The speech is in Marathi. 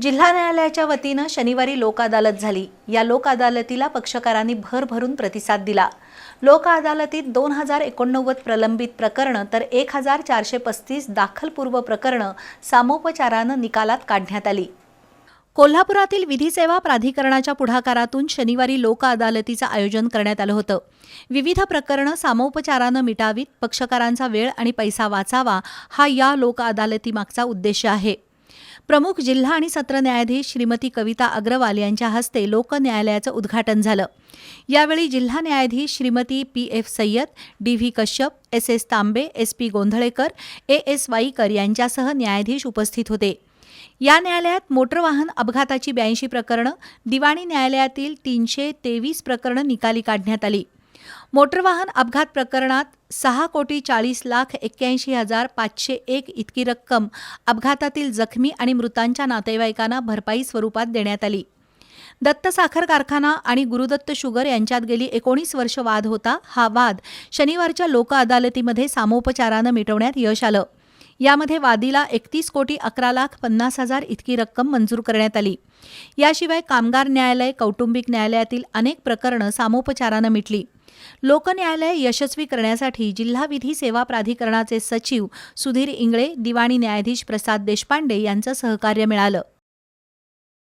जिल्हा न्यायालयाच्या वतीनं शनिवारी लोक अदालत झाली. या लोक अदालतीला पक्षकारांनी भरभरून प्रतिसाद दिला. लोक अदालतीत दोन हजार एकोणनव्वद प्रलंबित प्रकरणं तर एक हजार चारशे पस्तीस दाखलपूर्व प्रकरणं सामोपचारानं निकालात काढण्यात आली. कोल्हापुरातील विधी सेवा प्राधिकरणाच्या पुढाकारातून शनिवारी लोक अदालतीचं आयोजन करण्यात आलं होतं. विविध प्रकरणं सामोपचारानं मिटावीत पक्षकारांचा वेळ आणि पैसा वाचावा हा या लोक अदालतीमागचा उद्देश आहे. प्रमुख जिल्हा आणि सत्र न्यायाधीश श्रीमती कविता अग्रवाल यांच्या हस्ते लोक न्यायालयाचं उद्घाटन झालं. यावेळी जिल्हा न्यायाधीश Shrimati P F Sayyad D V Kashyap S S Tambe S P Gondhalekar A S Waikar यांच्यासह न्यायाधीश उपस्थित होते. या न्यायालयात मोटर वाहन अपघाताची ब्याऐंशी प्रकरणं दिवाणी न्यायालयातील तीनशे तेवीस प्रकरणं निकाली काढण्यात आली. मोटर वाहन अपघात प्रकरणात सहा कोटी चाळीस लाख एक्क्याऐंशी हजार पाचशे एक इतकी रक्कम अपघातातील जखमी आणि मृतांच्या नातेवाईकांना भरपाई स्वरूपात देण्यात आली. दत्त साखर कारखाना आणि गुरुदत्त शुगर यांच्यात गेली एकोणीस वर्ष वाद होता. हा वाद शनिवारच्या लोक अदालतीमध्ये सामोपचारानं मिटवण्यात यश आलं. यामध्ये वादीला एकतीस कोटी अकरा लाख पन्नास हजार इतकी रक्कम मंजूर करण्यात आली. याशिवाय कामगार न्यायालय कौटुंबिक न्यायालयातील अनेक प्रकरणं सामोपचारानं मिटली. लोकन्यायालय यशस्वी करण्यासाठी जिल्हा विधी सेवा प्राधिकरणाचे सचिव सुधीर इंगळे दिवाणी न्यायाधीश प्रसाद देशपांडे यांचं सहकार्य मिळालं.